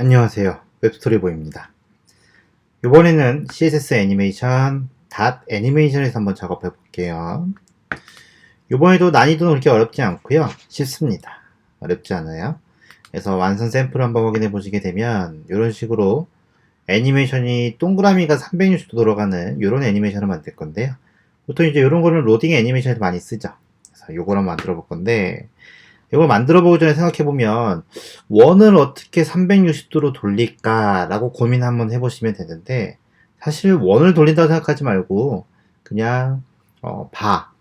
안녕하세요. 웹스토리보입니다. 이번에는 CSS 애니메이션 닷 애니메이션에서 한번 작업해 볼게요. 이번에도 난이도는 그렇게 어렵지 않고요. 쉽습니다. 어렵지 않아요. 그래서 완성 샘플을 한번 확인해 보시게 되면 이런 식으로 애니메이션이 동그라미가 360도 돌아가는 이런 애니메이션을 만들 건데요. 보통 이제 이런 거는 로딩 애니메이션에서 많이 쓰죠. 그래서 한번 만들어 볼 건데 이걸 만들어 보기 전에 생각해 보면 원을 어떻게 360도로 돌릴까라고 고민 한번 해보시면 되는데 사실 원을 돌린다고 생각하지 말고 그냥 어, 바,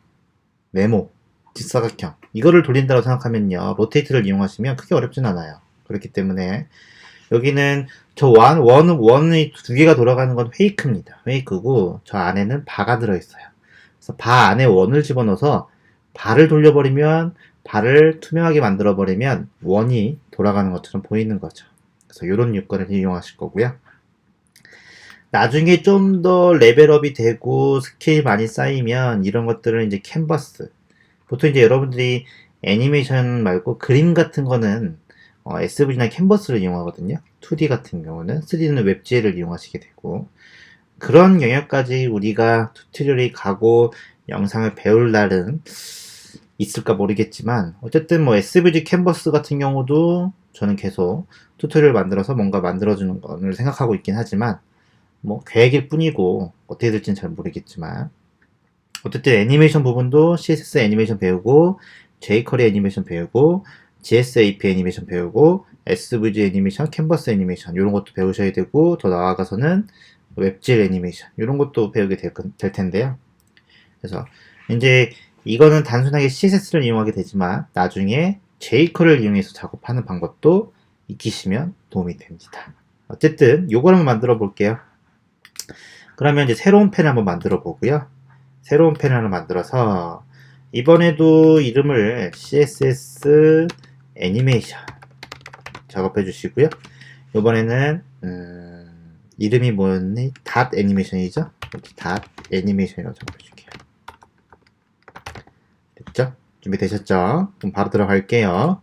네모, 직사각형 이거를 돌린다고 생각하면요 로테이트를 이용하시면 크게 어렵진 않아요. 그렇기 때문에 여기는 저 원, 원, 원이 두 개가 돌아가는 건 페이크입니다. 페이크고 저 안에는 바가 들어있어요. 그래서 바 안에 원을 집어넣어서 바를 돌려버리면 발을 투명하게 만들어 버리면 원이 돌아가는 것처럼 보이는 거죠. 그래서 이런 요건을 이용하실 거고요. 나중에 좀 더 레벨업이 되고 스킬 많이 쌓이면 이런 것들은 이제 캔버스. 보통 이제 여러분들이 애니메이션 말고 그림 같은 거는 어, SVG나 캔버스를 이용하거든요. 2D 같은 경우는 3D는 웹GL을 이용하시게 되고 그런 영역까지 우리가 튜토리얼이 가고 영상을 배울 날은 있을까 모르겠지만 어쨌든 뭐 SVG 캔버스 같은 경우도 저는 계속 튜토리얼 만들어서 뭔가 만들어주는 거를 생각하고 있긴 하지만 뭐 계획일 뿐이고 어떻게 될지는 잘 모르겠지만 어쨌든 애니메이션 부분도 CSS 애니메이션 배우고 jQuery 애니메이션 배우고 GSAP 애니메이션 배우고 SVG 애니메이션, 캔버스 애니메이션 이런 것도 배우셔야 되고 더 나아가서는 웹질 애니메이션 이런 것도 배우게 될, 될 텐데요. 그래서 이제 이거는 단순하게 CSS를 이용하게 되지만 나중에 jQuery를 이용해서 작업하는 방법도 익히시면 도움이 됩니다. 어쨌든 요걸 한번 만들어 볼게요. 그러면 이제 새로운 펜을 한번 만들어 보고요. 새로운 펜을 하나 만들어서 이번에도 이름을 CSS 애니메이션 작업해 주시고요. 이번에는 음, 이름이 뭐였니? 닷 애니메이션이죠? 닷 애니메이션이라고 줄게요. 됐죠? 준비되셨죠? 그럼 바로 들어갈게요.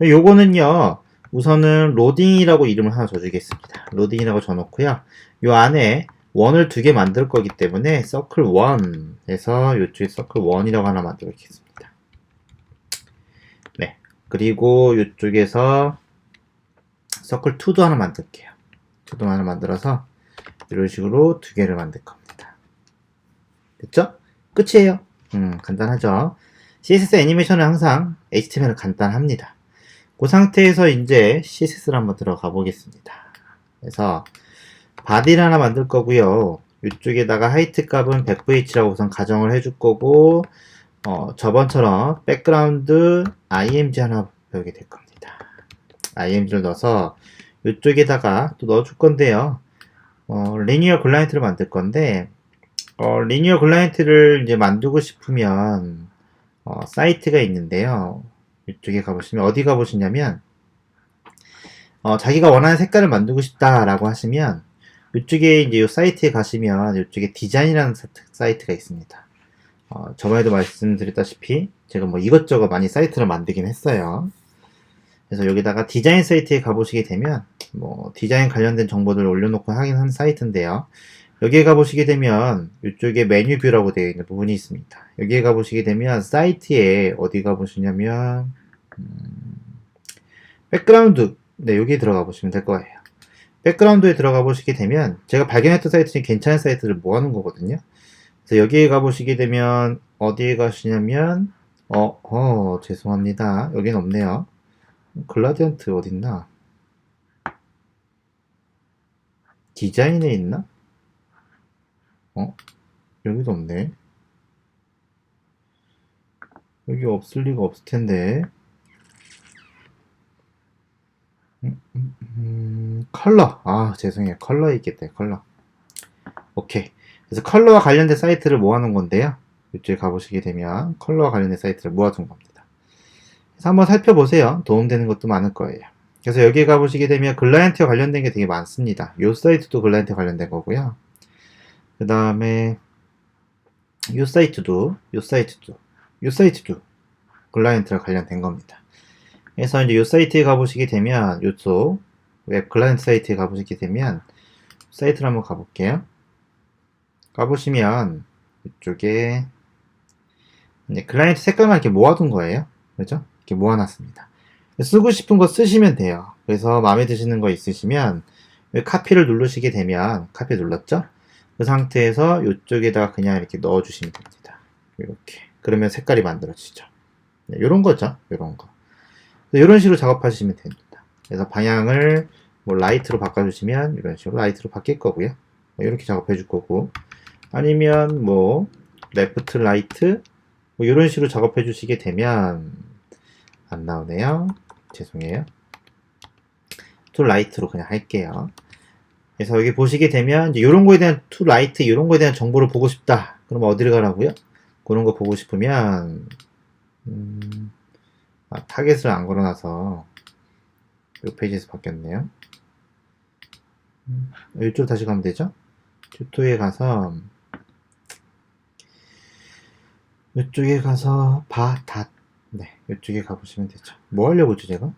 요거는요, 우선은 로딩이라고 이름을 하나 줘주겠습니다. 로딩이라고 줘놓고요. 요 안에 원을 두 개 만들 거기 때문에 서클 1에서 요쪽에 서클 1이라고 하나 만들겠습니다. 네. 그리고 요쪽에서 서클 2도 하나 만들게요. 2도 하나 만들어서 이런 식으로 두 개를 만들 겁니다. 됐죠? 끝이에요. 음, 간단하죠? CSS 애니메이션은 항상 HTML은 간단합니다. 그 상태에서 이제 CSS를 한번 들어가 보겠습니다. 그래서 바디를 하나 만들 거고요. 이쪽에다가 하이트 값은 100vh라고 우선 가정을 해줄 거고 어, 저번처럼 백그라운드 img 하나 배우게 될 겁니다. img를 넣어서 이쪽에다가 또 넣어줄 건데요. 어, 리니어 글라이언트를 만들 건데 어, 리니어 글라이언트를 이제 만들고 싶으면 어, 사이트가 있는데요. 이쪽에 가보시면 어디 가보시냐면 어, 자기가 원하는 색깔을 만들고 싶다라고 하시면 이쪽에 이제 이 사이트에 가시면 이쪽에 디자인이라는 사이트가 있습니다. 어, 저번에도 말씀드렸다시피 제가 뭐 이것저것 많이 사이트를 만들긴 했어요. 그래서 여기다가 디자인 사이트에 가보시게 되면 뭐 디자인 관련된 정보들을 올려놓고 하긴 한 사이트인데요. 여기에 가보시게 되면 이쪽에 메뉴 뷰라고 되어 있는 부분이 있습니다. 여기에 가보시게 되면 사이트에 어디 가보시냐면 음, 백그라운드 네 여기 들어가 보시면 될 거예요. 백그라운드에 들어가 보시게 되면 제가 발견했던 사이트 중에 괜찮은 사이트를 모아놓은 거거든요. 그래서 여기에 가보시게 되면 어디에 가시냐면 어, 어 죄송합니다. 여긴 없네요. 글라디언트 어딨나? 디자인에 있나? 어? 여기도 없네. 여기 없을 리가 없을 텐데. 음, 음, 음, 컬러. 아, 죄송해요. 컬러에 있겠다, 컬러. 오케이. 그래서 컬러와 관련된 사이트를 모아놓은 건데요. 이쪽에 가보시게 되면 컬러와 관련된 사이트를 모아둔 겁니다. 그래서 한번 살펴보세요. 도움되는 것도 많을 거예요. 그래서 여기에 가보시게 되면 글라이언트와 관련된 게 되게 많습니다. 이 사이트도 글라이언트 관련된 거고요. 그 다음에 이 사이트도, 이 사이트도, 이 사이트도 클라이언트랑 관련된 겁니다. 그래서 이제 이 사이트에 가보시게 되면 이쪽 웹 클라이언트 사이트에 가보시게 되면 사이트를 한번 가볼게요. 가보시면 이쪽에 클라이언트 색깔만 이렇게 모아둔 거예요. 그죠? 이렇게 모아놨습니다. 쓰고 싶은 거 쓰시면 돼요. 그래서 마음에 드시는 거 있으시면 카피를 누르시게 되면 카피 눌렀죠? 그 상태에서 이쪽에다가 그냥 이렇게 넣어주시면 됩니다. 이렇게 그러면 색깔이 만들어지죠. 네, 이런 거죠. 이런 거. 이런 식으로 작업하시면 됩니다. 그래서 방향을 뭐 라이트로 바꿔주시면 이런 식으로 라이트로 바뀔 거고요. 뭐 이렇게 작업해 줄 거고 아니면 뭐 레프트 라이트 뭐 이런 식으로 작업해 주시게 되면 안 나오네요. 죄송해요. 투 라이트로 그냥 할게요. 그래서 여기 보시게 되면 이런 거에 대한 투 라이트 이런 거에 대한 정보를 보고 싶다. 그럼 어디를 가라고요? 그런 거 보고 싶으면 음, 아, 타겟을 안 걸어놔서 이 페이지에서 바뀌었네요. 음, 이쪽 다시 가면 되죠? 튜토에 가서 이쪽에 가서 바닷 네 이쪽에 가보시면 되죠. 뭐 하려고 했죠 제가?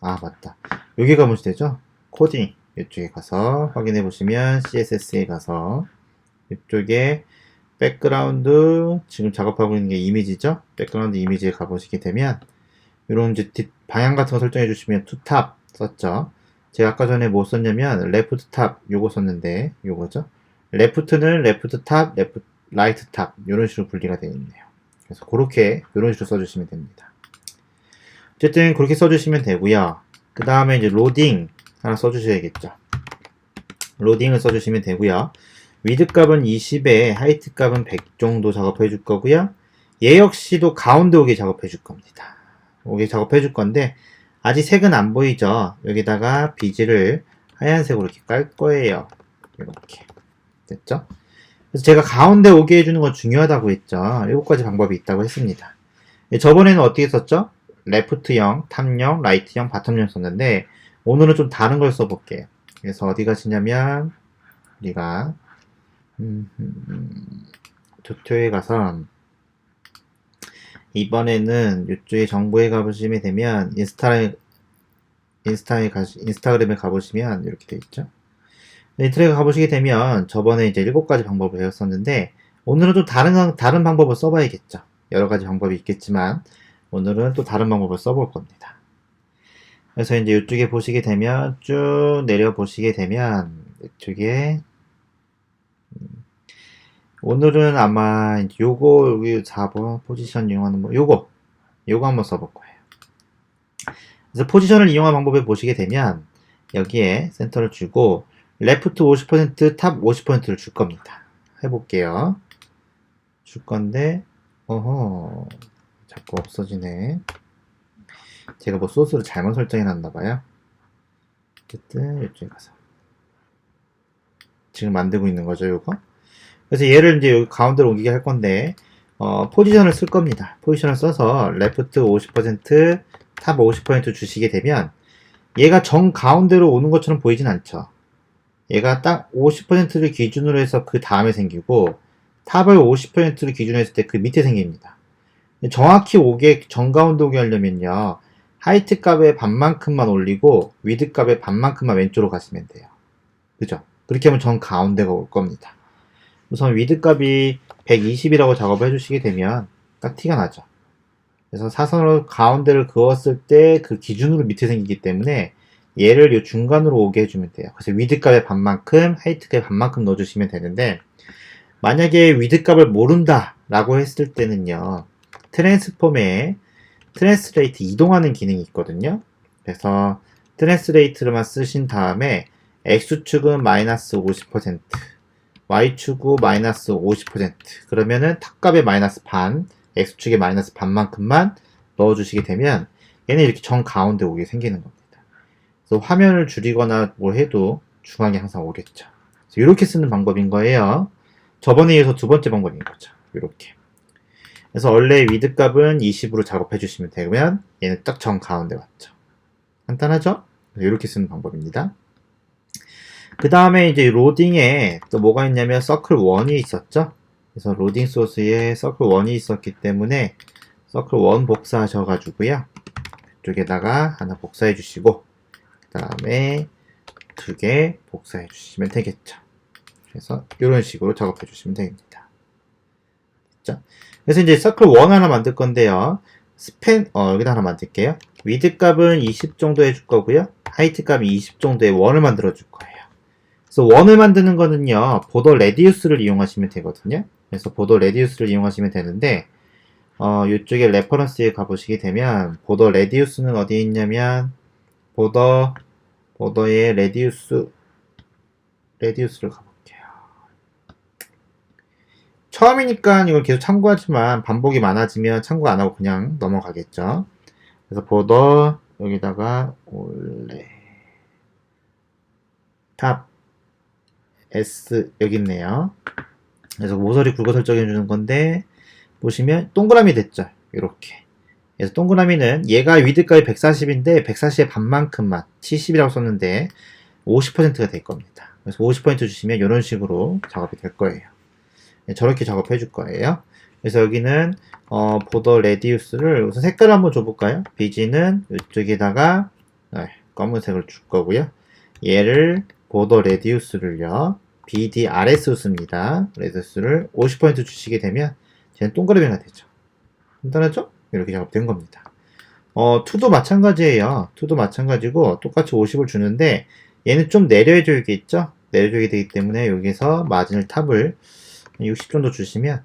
아 맞다 여기 가보시면 되죠. 코딩 이쪽에 가서 확인해 보시면 CSS에 가서 이쪽에 백그라운드 지금 작업하고 있는 게 이미지죠. 백그라운드 이미지에 가보시게 되면 이런 이제 뒷 방향 같은 거 설정해 주시면 투탑 썼죠. 제가 아까 전에 뭐 썼냐면 레프트 탑 요거 썼는데 요거죠. 레프트는 레프트 탑, 레프 라이트 탑 이런 식으로 분리가 되어 있네요. 그래서 그렇게 이런 식으로 써주시면 됩니다. 어쨌든 그렇게 써주시면 되고요. 그 다음에 이제 로딩 하나 써주셔야겠죠. 로딩을 써주시면 되고요. 위드 값은 20에 하이트 값은 100 정도 작업해 줄 거고요. 얘 역시도 가운데 오게 작업해 줄 겁니다. 오게 작업해 줄 건데 아직 색은 안 보이죠? 여기다가 비즈를 하얀색으로 이렇게 깔 거예요. 이렇게 됐죠? 그래서 제가 가운데 오게 해주는 건 중요하다고 했죠. 7가지 방법이 있다고 했습니다. 예, 저번에는 어떻게 썼죠? 레프트 형, 탑 형, 라이트 형, 바텀 형 썼는데 오늘은 좀 다른 걸 써볼게요. 그래서 어디 가시냐면 우리가 음, 음, 음, 도쿄에 가서 이번에는 이쪽에 정보에 가보시면 되면 인스타에 인스타에 가 인스타그램에 가보시면 이렇게 돼 있죠. 인트레에 가보시게 되면 저번에 이제 일곱 가지 방법을 배웠었는데 오늘은 또 다른 다른 방법을 써봐야겠죠. 여러 가지 방법이 있겠지만 오늘은 또 다른 방법을 써볼 겁니다. 그래서 이제 이쪽에 보시게 되면 쭉 내려 보시게 되면 이쪽에 음, 오늘은 아마 요거 여기 4번 포지션 이용하는 뭐 요거 요거 한번 써볼 거예요. 그래서 포지션을 이용한 방법을 보시게 되면 여기에 센터를 주고 레프트 50%, 탑 50%를 줄 겁니다. 해볼게요. 줄 건데, 어허, 자꾸 없어지네. 제가 뭐 소스를 잘못 설정해 놨나 봐요. 어쨌든, 이쪽에 가서. 지금 만들고 있는 거죠, 요거. 그래서 얘를 이제 여기 가운데로 옮기게 할 건데, 어, 포지션을 쓸 겁니다. 포지션을 써서 레프트 50%, 탑 50% 주시게 되면 얘가 정 가운데로 오는 것처럼 보이진 않죠. 얘가 딱 50%를 기준으로 해서 그 다음에 생기고 탑을 50%를 기준으로 했을 때 그 밑에 생깁니다. 정확히 오게 정가운데 오게 하려면요. 하이트 값의 반만큼만 올리고 위드 값의 반만큼만 왼쪽으로 가시면 돼요. 그죠? 그렇게 하면 정 가운데가 올 겁니다. 우선 위드 값이 120이라고 작업을 해주시게 되면 딱 티가 나죠. 그래서 사선으로 가운데를 그었을 때 그 기준으로 밑에 생기기 때문에 얘를 요 중간으로 오게 해주면 돼요. 그래서 위드 값의 반만큼, 하이트 값의 반만큼 넣어주시면 되는데, 만약에 위드 값을 모른다 라고 했을 때는요, 트랜스폼에 트랜스레이트 이동하는 기능이 있거든요. 그래서 트랜스레이트를만 쓰신 다음에 X축은 마이너스 50%, Y축은 마이너스 50%, 그러면은 탑값의 마이너스 반, X축의 마이너스 반만큼만 넣어주시게 되면 얘는 이렇게 정 가운데 오게 생기는 겁니다. 그래서 화면을 줄이거나 뭐 해도 중앙에 항상 오겠죠. 이렇게 쓰는 방법인 거예요. 저번에 이어서 두 번째 방법인 거죠. 이렇게. 그래서 원래 위드 값은 20으로 작업해 주시면 되면 얘는 딱 정 가운데 왔죠. 간단하죠? 이렇게 쓰는 방법입니다. 그 다음에 이제 로딩에 또 뭐가 있냐면 서클 1이 있었죠. 그래서 로딩 소스에 서클 1이 있었기 때문에 서클 1 복사하셔가지고요. 이쪽에다가 하나 복사해 주시고 그 다음에 두 개 복사해 주시면 되겠죠. 그래서 이런 식으로 작업해 주시면 됩니다. 자, 그래서 이제 서클 1 하나 만들 건데요. 스팬, 어, 여기다 하나 만들게요. 위드 값은 20 정도 해줄 거고요. 하이트 값이 20 정도의 원을 만들어 줄 거예요. 그래서 원을 만드는 거는요, 보더 레디우스를 이용하시면 되거든요. 그래서 보더 레디우스를 이용하시면 되는데, 어, 이쪽에 레퍼런스에 가보시게 되면, 보더 레디우스는 어디에 있냐면, 보더, 보더의 레디우스, 레디우스를 가볼게요. 처음이니까 이걸 계속 참고하지만, 반복이 많아지면 참고 안 하고 그냥 넘어가겠죠. 그래서 보더, 여기다가, 올레, 탑, S, 여기 있네요. 그래서 모서리 굵어 설정해 주는 건데 보시면 동그라미 됐죠. 이렇게. 그래서 동그라미는 얘가 위드값이 140인데 140의 반만큼만 70이라고 썼는데 50%가 될 겁니다. 그래서 50% 주시면 이런 식으로 작업이 될 거예요. 네, 저렇게 작업해 줄 거예요 그래서 여기는 어, 보더 레디우스를 우선 색깔을 한번 줘볼까요 비지는 이쪽에다가 네, 검은색을 줄 거고요 얘를 보더 레디우스를요 BDRS 씁니다. 레드스를 50% 주시게 되면 쟤는 동그라미가 되죠. 간단하죠? 이렇게 작업된 겁니다. 어, 투도 마찬가지예요. 투도 마찬가지고 똑같이 50을 주는데 얘는 좀 내려줘야겠죠? 내려줘야 되기 때문에 여기서 마진을 탑을 60 정도 주시면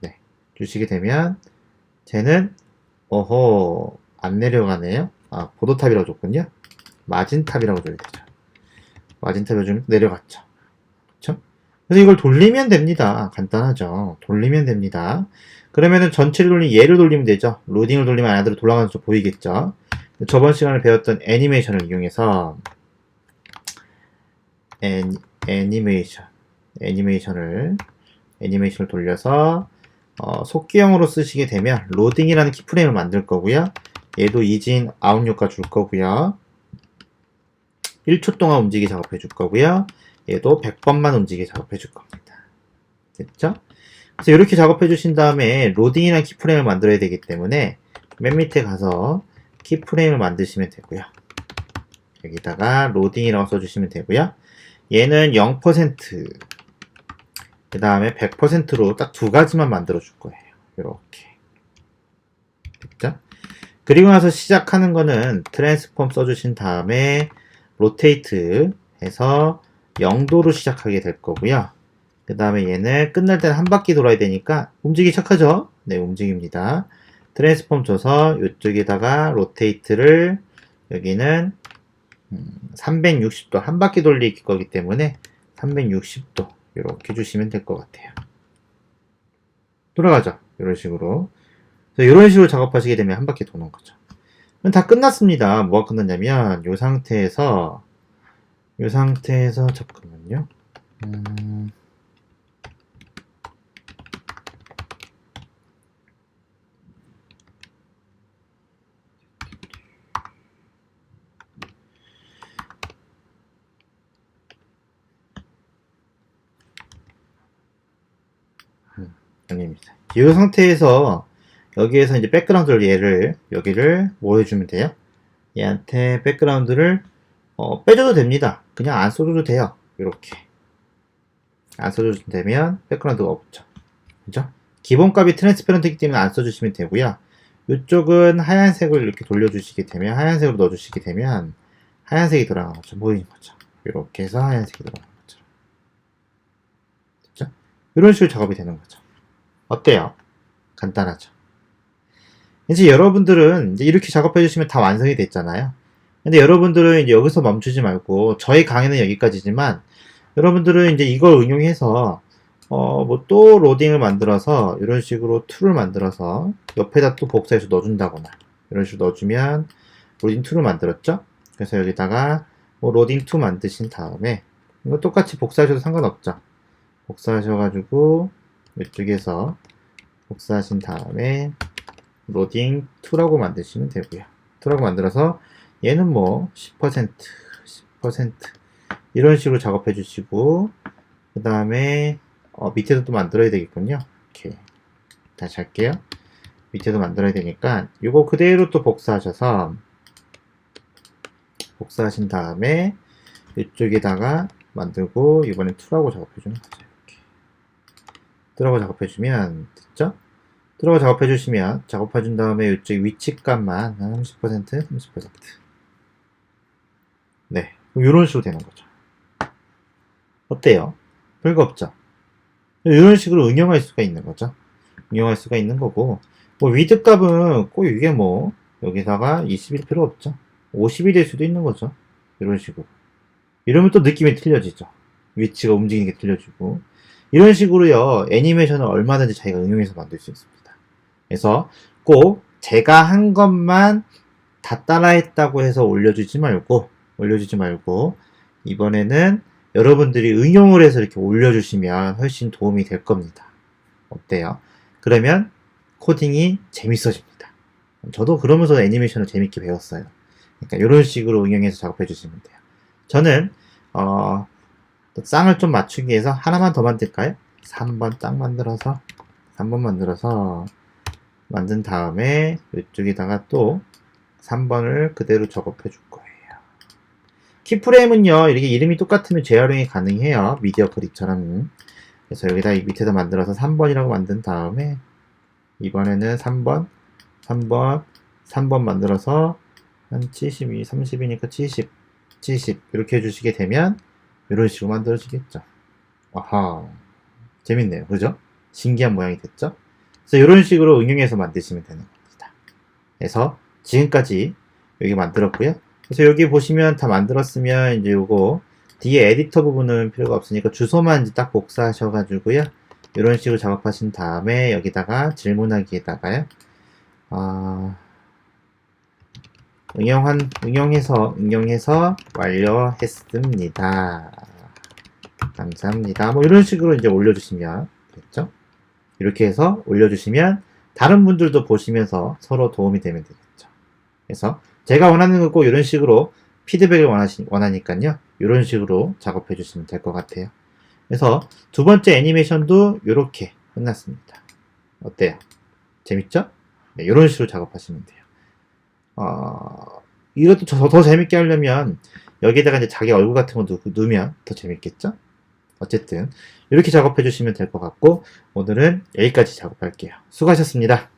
네, 주시게 되면 쟤는 어허 안 내려가네요. 아 보도탑이라고 줬군요. 마진탑이라고 줘야 되죠. 마진탑 좀 내려갔죠. 그쵸? 그래서 이걸 돌리면 됩니다. 간단하죠. 돌리면 됩니다. 그러면은 전체를 돌리면 얘를 돌리면 되죠. 로딩을 돌리면 안으로 돌아가는 쪽 보이겠죠. 저번 시간에 배웠던 애니메이션을 이용해서 애, 애니메이션 애니메이션을 애니메이션을 돌려서 어, 속기형으로 쓰시게 되면 로딩이라는 키프레임을 만들 거고요. 얘도 이진 아웃 효과 줄 거고요. 1초 동안 움직이 작업해 줄 거고요. 얘도 100번만 움직이 작업해 줄 겁니다. 됐죠? 그래서 이렇게 작업해 주신 다음에 로딩이나 키프레임을 만들어야 되기 때문에 맨 밑에 가서 키프레임을 만드시면 되고요. 여기다가 로딩이라고 써주시면 되고요. 얘는 0%, 그 다음에 100%로 딱 두 가지만 만들어 줄 거예요. 이렇게. 됐죠? 그리고 나서 시작하는 거는 트랜스폼 써주신 다음에 로테이트 해서 0도로 시작하게 될 거고요. 그 다음에 얘는 끝날 때는 한 바퀴 돌아야 되니까 움직이기 시작하죠? 네, 움직입니다. 트랜스폼 줘서 이쪽에다가 로테이트를 여기는 360도 음, 한 바퀴 돌릴 거기 때문에 360도 이렇게 주시면 될 것 같아요. 돌아가죠. 이런 식으로. 이런 식으로 작업하시게 되면 한 바퀴 도는 거죠. 다 끝났습니다. 뭐가 끝났냐면 이 상태에서 이 상태에서 잠깐만요. 음... 음, 아닙니다. 이 상태에서 여기에서 이제 백그라운드를 얘를 여기를 뭐 해주면 돼요? 얘한테 백그라운드를 어, 빼줘도 됩니다. 그냥 안 써줘도 돼요. 이렇게 안 써줘도 되면 백그라운드가 없죠. 그죠? 기본값이 트랜스페런트이기 때문에 안 써주시면 되고요. 이쪽은 하얀색을 이렇게 돌려주시게 되면 하얀색으로 넣어주시게 되면 하얀색이 들어가는 거죠. 보이는 거죠. 이렇게 해서 하얀색이 들어가는 거죠. 됐죠? 이런 식으로 작업이 되는 거죠. 어때요? 간단하죠? 이제 여러분들은 이제 이렇게 작업해 주시면 다 완성이 됐잖아요. 근데 여러분들은 이제 여기서 멈추지 말고 저희 강의는 여기까지지만 여러분들은 이제 이걸 응용해서 어 뭐 또 로딩을 만들어서 이런 식으로 툴을 만들어서 옆에다 또 복사해서 넣어준다거나 이런 식으로 넣어주면 로딩 툴을 만들었죠. 그래서 여기다가 뭐 로딩 툴 만드신 다음에 이거 똑같이 복사하셔도 상관없죠. 복사하셔가지고 이쪽에서 복사하신 다음에 로딩 2라고 만드시면 되고요. 2라고 만들어서 얘는 뭐 10%, 10% 이런 식으로 작업해 주시고 그 다음에 어, 밑에도 또 만들어야 되겠군요. 이렇게 다시 할게요. 밑에도 만들어야 되니까 이거 그대로 또 복사하셔서 복사하신 다음에 이쪽에다가 만들고 이번엔 2라고 작업해 주는 거죠. 이렇게. 2라고 작업해 주면 됐죠? 2라고 작업해 주시면 작업해 준 다음에 이쪽 위치값만 한30% 30% 네, 이런 식으로 되는 거죠. 어때요? 별거 없죠? 이런 식으로 응용할 수가 있는 거죠. 응용할 수가 있는 거고 뭐 위드 값은 꼭 이게 뭐 여기다가 20일 필요 없죠. 50이 될 수도 있는 거죠. 이런 식으로. 이러면 또 느낌이 틀려지죠. 위치가 움직이는 게 틀려지고. 이런 식으로요, 애니메이션을 얼마든지 자기가 응용해서 만들 수 있습니다. 그래서 꼭 제가 한 것만 다 따라했다고 해서 올려주지 말고, 올려주지 말고, 이번에는 여러분들이 응용을 해서 이렇게 올려주시면 훨씬 도움이 될 겁니다. 어때요? 그러면 코딩이 재밌어집니다. 저도 그러면서 애니메이션을 재밌게 배웠어요. 그러니까 이런 식으로 응용해서 작업해 주시면 돼요. 저는 어, 또 쌍을 좀 맞추기 위해서 하나만 더 만들까요? 3번 딱 만들어서 3번 만들어서 만든 다음에 이쪽에다가 또 3번을 그대로 작업해 줄 거예요. 키프레임은요 이렇게 이름이 똑같으면 재활용이 가능해요. 미디어 그립처럼 그래서 여기다 이 밑에다 만들어서 3번이라고 만든 다음에 이번에는 3번 3번 3번 만들어서 한 72, 30이니까 70, 70 이렇게 해주시게 되면 이런 식으로 만들어지겠죠. 아하, 재밌네요, 그죠? 신기한 모양이 됐죠? 그래서 이런 식으로 응용해서 만드시면 되는 겁니다. 그래서 지금까지 여기 만들었고요. 그래서 여기 보시면 다 만들었으면 이제 요거 뒤에 에디터 부분은 필요가 없으니까 주소만 이제 딱 복사하셔가지고요. 이런 식으로 작업하신 다음에 여기다가 질문하기에다가요. 아, 응용한, 응용해서, 응용해서 완료했습니다. 감사합니다. 뭐 이런 식으로 이제 올려주시면 되겠죠? 이렇게 해서 올려주시면 다른 분들도 보시면서 서로 도움이 되면 되겠죠. 그래서 제가 원하는 거꼭 이런 식으로 피드백을 원하시, 원하니까요. 이런 식으로 작업해 주시면 될 것 같아요. 그래서 두 번째 애니메이션도 이렇게 끝났습니다. 어때요? 재밌죠? 네, 이런 식으로 작업하시면 돼요. 어, 이것도 더, 더 재밌게 하려면 여기에다가 이제 자기 얼굴 같은 거 넣, 넣으면 더 재밌겠죠? 어쨌든 이렇게 작업해 주시면 될 것 같고 오늘은 여기까지 작업할게요. 수고하셨습니다.